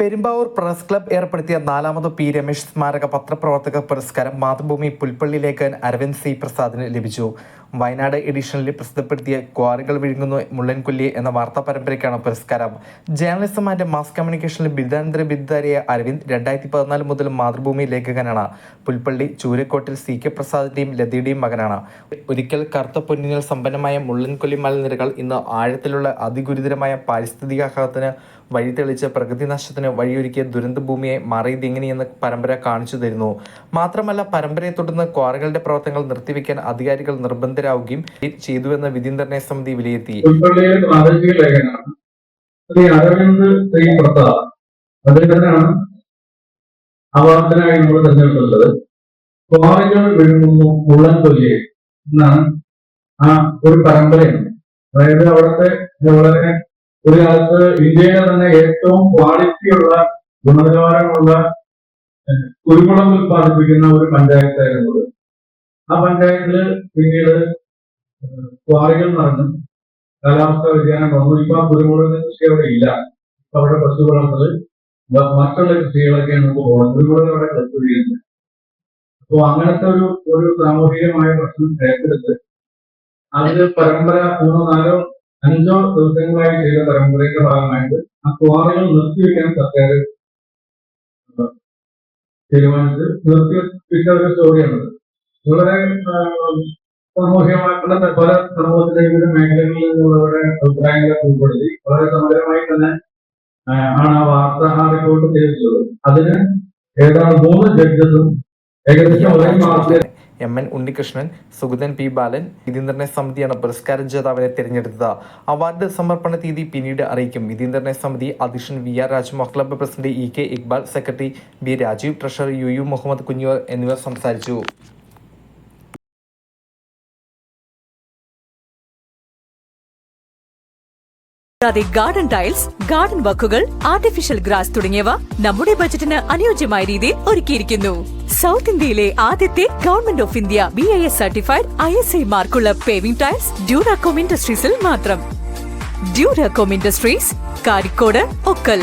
Perumbavoor press club ഏർപ്പെടുത്തിയ നാലാമത് P Ramesh സ്മാരക പത്രപ്രവർത്തക പുരസ്കാരം മാതൃഭൂമി പുൽപ്പള്ളി ലേഖകൻ അരവിന്ദ് സി പ്രസാദിന് ലഭിച്ചു. വയനാട് എഡിഷനിൽ പ്രസിദ്ധപ്പെടുത്തിയ ക്വാറികൾ വിഴുങ്ങുന്നു മുള്ളൻകൊല്ലി എന്ന വാർത്താ പരമ്പരയ്ക്കാണ് പുരസ്കാരം. ജേർണലിസം ആൻഡ് മാസ് കമ്മ്യൂണിക്കേഷനിൽ ബിരുദാനന്തര ബിരുദധാരിയായ അരവിന്ദ് രണ്ടായിരത്തി പതിനാല് മുതൽ മാതൃഭൂമി ലേഖകനാണ്. പുൽപ്പള്ളി ചൂരക്കോട്ടിൽ സി. കെ. പ്രസാദിന്റെയും ലതയുടെയും മകനാണ്. ഒരിക്കൽ കറുത്ത പൊന്നിനാൽ സമ്പന്നമായ മുള്ളൻകൊല്ലി മലനിരകൾ ഇന്ന് ആഴത്തിലുള്ള അതിഗുരുതരമായ പാരിസ്ഥിതികാഘാതത്തിന് വഴി പ്രകൃതി നഷ്ടത്തിന് വഴിയൊരുക്കിയ ദുരന്ത ഭൂമിയെ മാറിയതെങ്ങനെയെന്ന് പരമ്പര കാണിച്ചു തരുന്നു. മാത്രമല്ല പരമ്പരയെ തുടർന്ന് ക്വാറികളുടെ പ്രവർത്തനങ്ങൾ നിർത്തിവെക്കാൻ അധികാരികൾ നിർബന്ധരാവുകയും ചെയ്തു വിധി നിർണയ സമിതി വിലയിരുത്തി അവാർഡിനായി നമ്മൾ തിരഞ്ഞെടുത്തുള്ളത് സ്വാമികൾ വിഴുങ്ങുന്നു മുള്ളൻ കൊല്ലി എന്നാണ് ആ ഒരു പരമ്പരയാണ്. അതായത് അവിടുത്തെ വളരെ ഒരു കാലത്ത് ഇന്ത്യയിലെ തന്നെ ഏറ്റവും ക്വാളിറ്റിയുള്ള ഗുണനിലവാരമുള്ള കുരുമുളക് ഉത്പാദിപ്പിക്കുന്ന ഒരു പഞ്ചായത്തായിരുന്നു. ആ പഞ്ചായത്തിൽ പിന്നീട് ക്വാറികൾ നടന്നു. കാലാവസ്ഥാ വ്യതിയാനം വന്നു. ഇപ്പൊ ആ കുരുമുളക് കൃഷി അവിടെ ഇല്ല. ഇപ്പൊ അവിടെ പശു വളർത്തൽ മറ്റുള്ള കൃഷികളൊക്കെയാണ് നമുക്ക് പോകുന്നത് കുരുമുളക് അവിടെ കത്തുകയുണ്ട് അപ്പോൾ അങ്ങനത്തെ ഒരു ഒരു സാമൂഹികമായ പ്രശ്നം ഏറ്റെടുത്ത് അതിന് പരമ്പര മൂന്നോ നാലോ അഞ്ചോ ദിവസങ്ങളായി ചെയ്ത പരമ്പരയുടെ ഭാഗമായിട്ട് ആ ക്വാറികൾ നിർത്തിവെക്കാൻ സർക്കാർ തീരുമാനിച്ച് നിർത്തിവെച്ച ഒരു സ്റ്റോറിയാണ് വളരെ സാമൂഹ്യമായിട്ടുള്ള പല സമൂഹത്തിലെ വിവിധ മേഖലകളിൽ നിന്നുള്ളവരുടെ അഭിപ്രായങ്ങളെ ഉൾപ്പെടുത്തി. വളരെ സമഗ്രമായി തന്നെ ആണ് ആ വാർത്ത ആ റിപ്പോർട്ട് ചെയ്തിട്ടുള്ളത്. അതിന് ഏതാണ്ട് മൂന്ന് ജഡ്ജസും ഏകദേശം ഒരേ മാസത്തെ M N Unnikrishnan Sugathan P Balan വിധി സമിതിയാണ് പുരസ്കാര ജേതാവിനെ തിരഞ്ഞെടുത്തത്. അവാർഡ് സമർപ്പണ തീയതി പിന്നീട് അറിയിക്കും. വിധി സമിതി അധ്യക്ഷൻ V R Rajmohan club president E K Iqbal secretary B Rajeev treasurer U U Muhammad കുഞ്ഞുവർ എന്നിവർ സംസാരിച്ചു. കൂടാതെ ഗാർഡൻ ടൈൽസ് ഗാർഡൻ വർക്കുകൾ ആർട്ടിഫിഷ്യൽ ഗ്രാസ് തുടങ്ങിയവ നമ്മുടെ ബജറ്റിന് അനുയോജ്യമായ രീതിയിൽ ഒരുക്കിയിരിക്കുന്നു. സൗത്ത് ഇന്ത്യയിലെ ആദ്യത്തെ government of India B I S certified I S I മാർക്കുള്ള paving tiles ഡ്യൂറാക്കോം ഇൻഡസ്ട്രീസിൽ മാത്രം. ഡ്യൂറാക്കോം ഇൻഡസ്ട്രീസ് കാരിക്കോട് ഒക്കൽ.